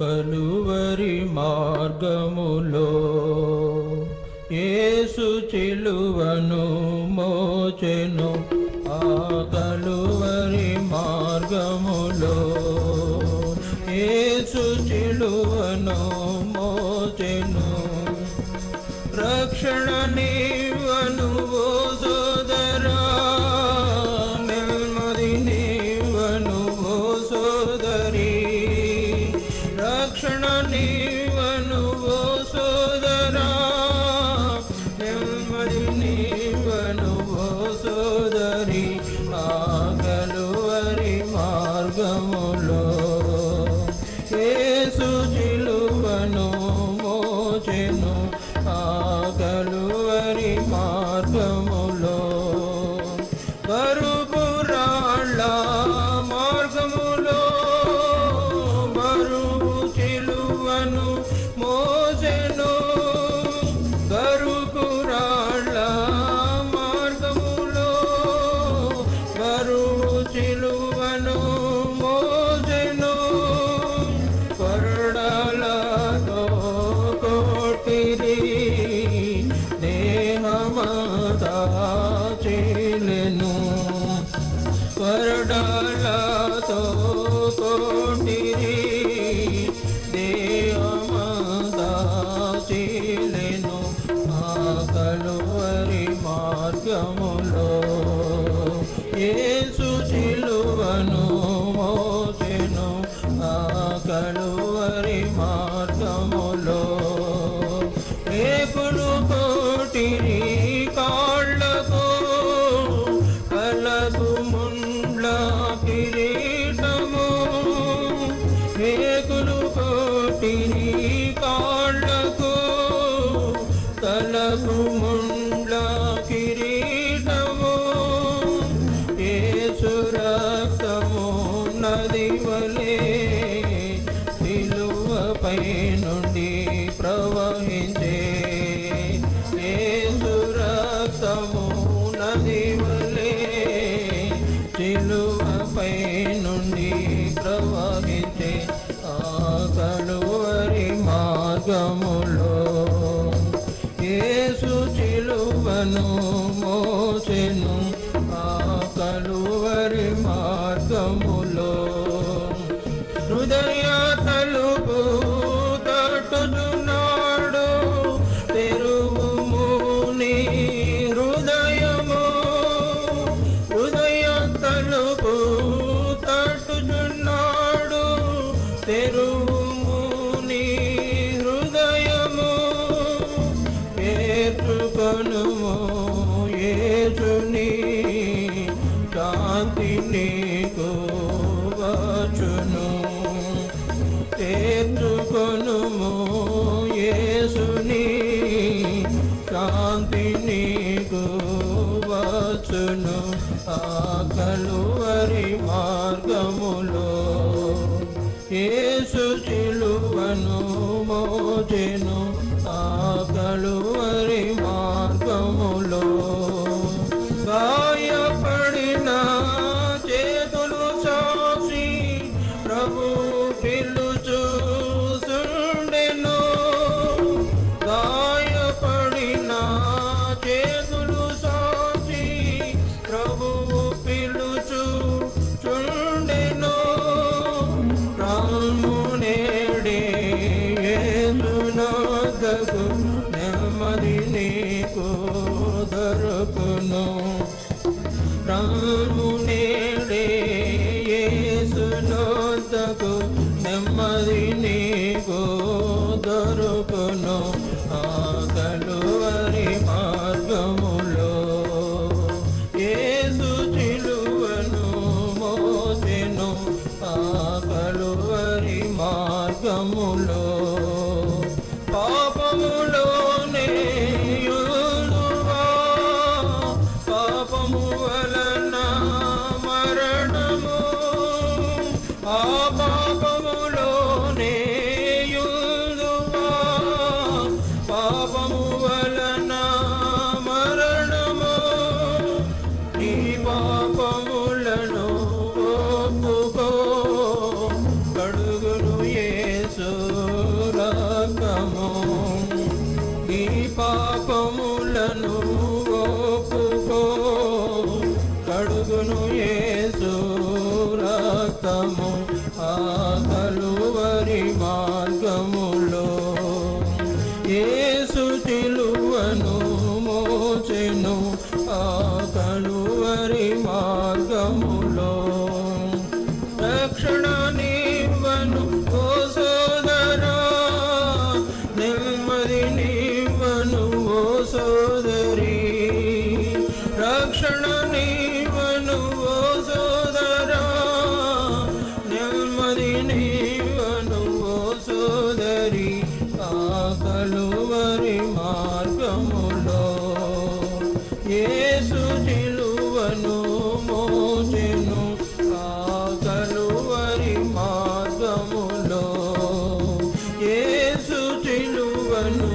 కలువరి మార్గములో ఏసు చిలువను మోచెను. ఆ కలువరి మార్గములో ఏసు చిలువను మోచెను. రక్షణ యేసు కలువరి మార్గములో రేపులు కోటిని కాళ్ళకు కలదు ముండ్ల కిరీటము మార్గములో ఏసు చిలువను మోసెను ఆ కలువరి మార్గములో. హృదయ తలుపు తట్టుచున్నాడు తెరువుము నీ హృదయము. హృదయ తలుపు ఏచుని శాంతి నీకు వచ్చును. చేర్చుకొనుము యేసుని శాంతి నీకు వచ్చును. ఆ కలువరి మార్గములో యేసు చిలువను మోచెను. ఆ దొరుకును రాము నేడే ఏసునాథకు నెమ్మది నీకు దొరుకును ఆ కలువరి మార్గములో. యేసు చిలువను మోసెను ఆ కలువరి మార్గములో. ఆ పాపములోనే పాపము వలన మరణము. నీ పాపములను ఒప్పుకో. కడుగులు ఏసు రకము నీ పాపములను సిలువను మోసెను కాకలువరి మార్గములో. ఏసు సిలువను